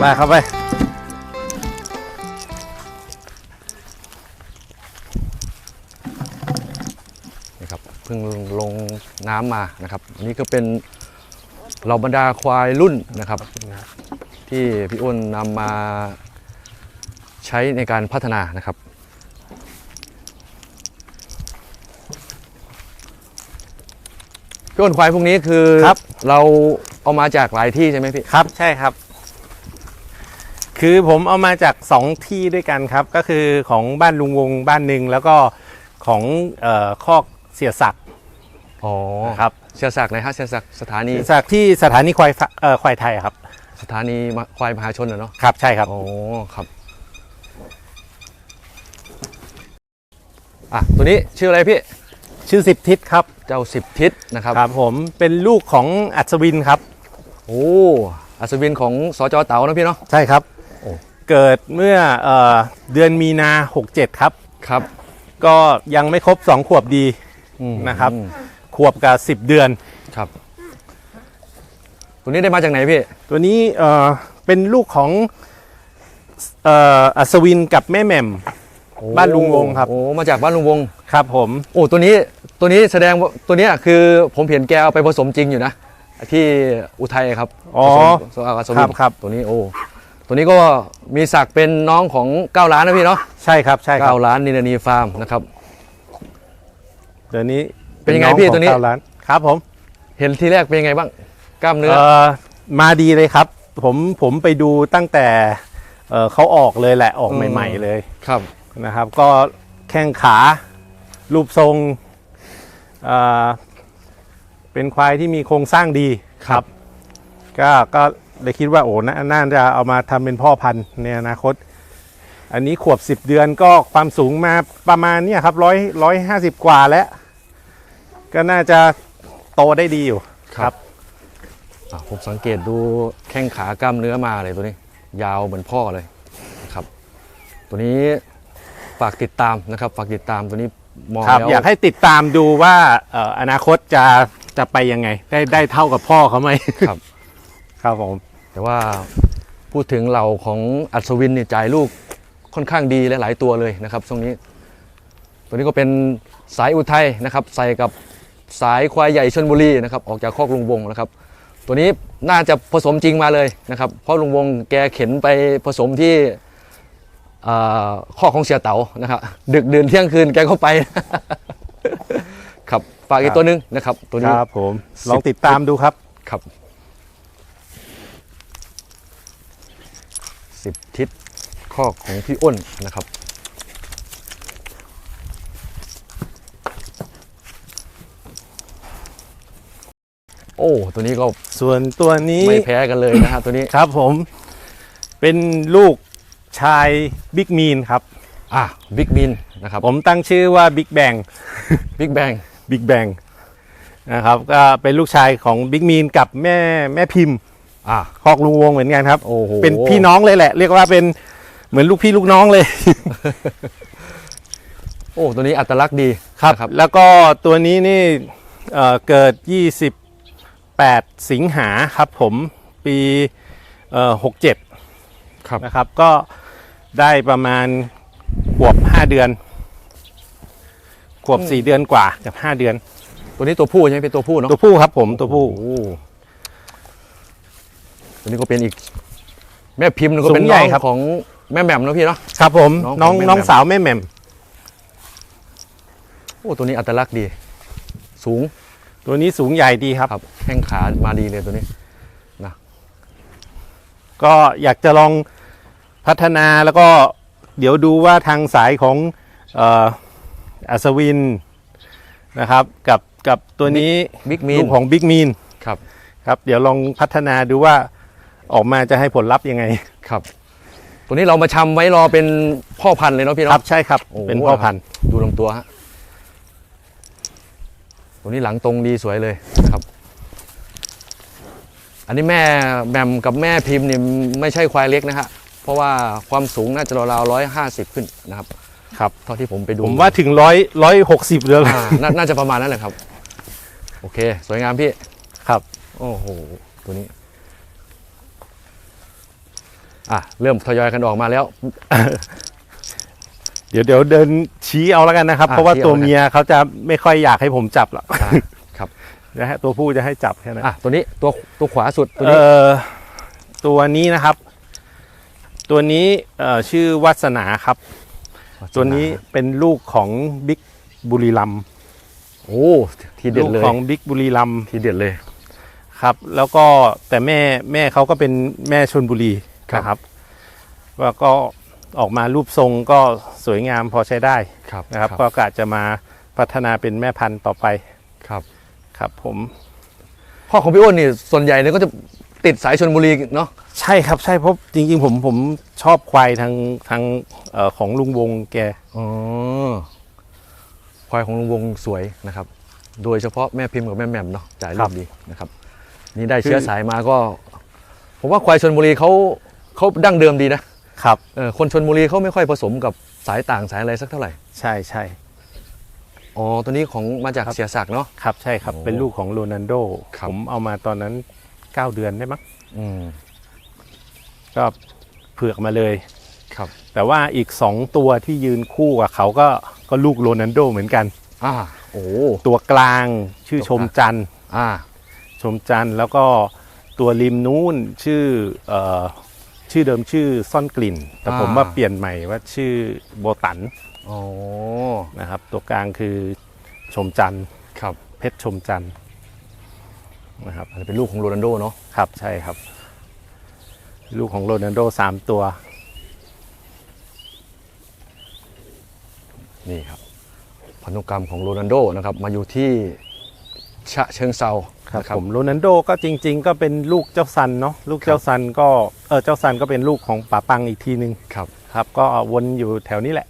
ไปเข้าไปนะครับเพิ่งลงน้ำมานะครับอันนี่ก็เป็นเหล่าบรรดาควายรุ่นนะครับ ที่พี่อ้นนำมาใช้ในการพัฒนานะครับพี่อ้นควายพวกนี้คือครับ เราเอามาจากหลายที่ใช่ไหมพี่ ครับใช่ครับ คือผมเอามาจากสองที่ด้วยกันครับ ก็คือของบ้านลุงวงบ้านหนึ่งแล้วก็ของเอ่อคอกเสียศักดิ์อ๋อครับเชียร์ศักดิ์ไหนฮะเชียร์ศักดิ์สถานีเสียศักดิ์ที่สถานีควายฟะเอ่อควายไทยครับสถานีมควายมหาชนเหรอเนาะครับใช่ครับอ๋อครับอะตัวนี้ชื่ออะไรพี่ชื่อสิบทิศครับเจ้าสิบทิศนะครับครับผมเป็นลูกของอัศวินครับ โอ้อัศวินของสจเต๋านะพี่เนาะใช่ครับโอ้ เกิดเมื่อเอ่อเดือนมีนา 67 ครับ ครับ ก็ยังไม่ครบ 2 ขวบดีอืมนะครับ อืมขวบกับ 10 เดือน ครับ ตัวนี้ได้มาจากไหนพี่ ตัวนี้เอ่อเป็นลูกของเอ่ออัศวินกับแม่แหม่ม บ้านลุงวงครับ โอ้มาจากบ้านลุงวง ครับผม โอ้ตัวนี้ตัวนี้แสดงว่าตัวเนี้ยคือผมเห็นแกเอาไปผสมจริงอยู่นะ ที่อุทัยครับอ๋อผสมอัศควิรับนครับ ตัวนี้โอ้ ตัวนี้ก็มีศักดิ์เป็นน้องของเก้าล้านนะพี่เนาะใช่ครับใช่ครับเก้าล้านนินานีฟาร์มนะครับตัวนี้เป็นยังไงอพี่ของตัวนี้ เก้าล้านครับผมเห็นทีแรกเป็นยังไงบ้าง กล้ามเนื้อเอ่อมาดีเลยครับ ผมผมไปดูตั้งแต่เอ่อเขาออกเลยแหละออกอืมใหม่ ๆเลยครับ นะครับ ก็แข้งขา รูปทรงเอ่อเป็นควายที่มีโครงสร้างดีครับ ก็ก็ เลยคิดว่าโอ้นาน่าจะเอามาทำเป็นพ่อพันธุ์ในอนาคต อันนี้ขวบ 10 เดือนก็ความสูงมาประมาณเนี่ยครับร้อยร้อยห้าสิบกว่าแล้ว ก็น่าจะโตได้ดีอยู่ครับอะผมสังเกตดูแข้งขากล้ามเนื้อมาเลยตัวนี้ ยาวเหมือนพ่อเลยนะครับ ตัวนี้ฝากติดตามนะครับ ฝากติดตามตัวนี้มองครับแล้วอยากให้ติดตามดูว่าเอ่ออนาคตจะจะไปยังไง ได้ได้เท่ากับพ่อเขาไหมครับ ครับผม แต่ว่าพูดถึงเราของอัศวินเนี่ยจ่ายลูกค่อนข้างดีและหลายตัวเลยนะครับช่วงนี้ ตัวนี้ก็เป็นสายอุทัยนะครับ ใส่กับสายควายใหญ่ชนบุรีนะครับ ออกจากคอกลุงวงนะครับ ตัวนี้น่าจะผสมจริงมาเลยนะครับ เพราะลุงวงแกเข็นไปผสมที่เอ่อคอกของเสียเต๋านะครับ ดึกดื่นเที่ยงคืนแกก็ไป ครับฝากอีกตัวหนึงนะครับ ตัวคนี้รับผมลองติดตามดูครับครับ สิบทิศข้อของพี่อ้นนะครับ โอ้ ตัวนี้ก็ส่วนตัวนี้ไม่แพ้กันเลยนะฮะตัวนี้ครับผมเป็นลูกชายบิ๊กมีนครับ อะบิ๊กบินนะครับผมตั้งชื่อว่าบิ๊กแบงบิ๊กแบงบิ๊กแบงนะครับก็เป็นลูกชายของบิ๊กมีนกับแม่แม่พิมพ์ อะคอกลุงวงเหมือนกันครับ โอ้โหเป็นพี่น้องเลยแหละ เรียกว่าเป็นเหมือนลูกพี่ลูกน้องเลย โอ้ตัวนี้อัตลักษณ์ดีครับนะครับแล้วก็ตัวนี้นี่เอ่อเกิด 28 สิงหาครับผมปีเอ่อ67ครับนะครับ ก็ได้ประมาณขวบ 5 เดือน ขวบ 4 เดือนกว่ากับ 5 เดือน ตัวนี้ตัวผู้ใช่ไหมเป็นตัวผู้เนาะตัวผู้ครับผมตัวผู้โอ้ ตัวนี้ก็เป็นอีก แม่พิมพ์ก็เป็นสูงใหน้ญ่องครับ ของแม่แหม่มนะพี่เนาะ ครับผมน้น้อองงของแม่น้องแหม่ม สาวแม่แหม่มโอ้ตัวนี้อัตลักษณ์ดี สูงตัวนี้สูงใหญ่ดีครับ ครับแข้งขามาดีเลยตัวนี้ ก็อยากจะลองพัฒนาแล้วก็เดี๋ยวดูว่าทางสายของเอ่ออัศวินนะครับกับกับตัวนี้บิ๊กมีลูนกของบิ๊กมีนครับ ครับ เดี๋ยวลองพัฒนาดูว่า ออกมาจะให้ผลลัพธ์ยังไงครับ ตัวนี้เรามาชำไว้รอเป็นพ่อพันธุ์เลยเนาะพี่ครัเนาะบใช่ครับโอ้เป็นพ่อพันธุ์ดูลำตัวฮะตัวนี้หลังตรงดีสวยเลยนะครับ อันนี้แม่แหม่มกับแม่พิมพ์นี่ไม่ใช่ควายเล็กนะฮะเพราะว่าความสูงน่าจะราวๆร้อยห้าสิบขึ้นนะครับ ครับ เท่าที่ผมไปดู ผมว่าถึงร้อยร้อยหกสิบเลยอ่านาน่าจะประมาณนั้นแหละครับ โอเค สวยงามพี่ ครับ โอ้โห ตัวนี้ อะเริ่มทยอยกันออกมาแล้ว เดี๋ยวเดี๋ยวเดินชี้เอาแล้วกันนะครับ อะเพราะว่าชี้เอา ตัวแล้วกันเมียเขาจะไม่ค่อยอยากให้ผมจับหรอกอะครับนะฮะตัวผู้จะให้จับแค่นั้นอะตัวนี้ตัวตัวขวาสุดตัวเอนี้อตัวนี้นะครับ ตัวนี้เอ่อชื่อวัสนาครับ ตัวนี้เป็นลูกของบิ๊กบุรีรัมย์โอ้ทีเด็ดลูกเลยของบิ๊กบุรีรัมย์ทีเด็ดเลยครับ แล้วก็แต่แม่แม่เขาก็เป็นแม่ชนบุรี ครับ นะครับว่าก็ออกมารูปทรงก็สวยงามพอใช้ได้ครับนะครับ ก็กะจะมาพัฒนาเป็นแม่พันธุ์ต่อไปครับครับ ผมพ่อของพี่อ้วนนี่ส่วนใหญ่เนี่ยก็จะติดสายชนบุรีเนาะใช่ครับใช่เพราะจริง ๆ ผมผมชอบควายทางทางเอ่อของลุงวงแก อ๋อควายของลุงวงสวยนะครับ โดยเฉพาะแม่พิมพ์กับแม่แหม่มเนาะจ่ายลูกดีนะครับ นี่ได้เชื้อสายมาก็ ผมว่าควายชนบุรีเขา เขาดั้งเดิมดีนะครับเออคนชนบุรีเขาไม่ค่อยผสมกับสายต่างสายอะไรสักเท่าไหร่ใช่ใช่อ๋อตัวนี้ของมาจากเสียศักดิ์เนาะ ครับใช่ครับ โอ้เป็นลูกของโรนันโด ครับ ผมเอามาตอนนั้น 9 เดือนได้มั้งอืมก็เผือกมาเลย ครับแต่ว่าอีก 2 ตัวที่ยืนคู่กับเขาก็ก็ลูกโรนันโดเหมือนกัน อ่าโอ้ตัวกลางชื่อตัวชกลางมจันทร์อ่าชมจันทร์แล้วก็ตัวริมนู้นชื่อเอ่อ ชื่อเดิมชื่อซ่อนกลิ่น แต่ผมว่าเปลี่ยนใหม่ว่าชื่อโบตันอ๋อนะครับ ตัวกลางคือชมจันทร์ครับเพชรชมจันทร์นะครับอันนี้เป็นลูกของโรนัลโดเนาะครับใช่ครับ ลูกของโรนัลโดสามตัว นี่ครับพันธุกรรมของโรนัลโดนะครับ มาอยู่ที่ฉะเชิงเซา ครับนะผมโรนัลโดก็จริง ๆ ก็เป็นลูกเจ้าซันเนาะลูกเจ้าซันก็เออเจ้าซันก็เป็นลูกของป๋าปังอีกทีหนึ่งครับครับ ก็วนอยู่แถวนี้แหละ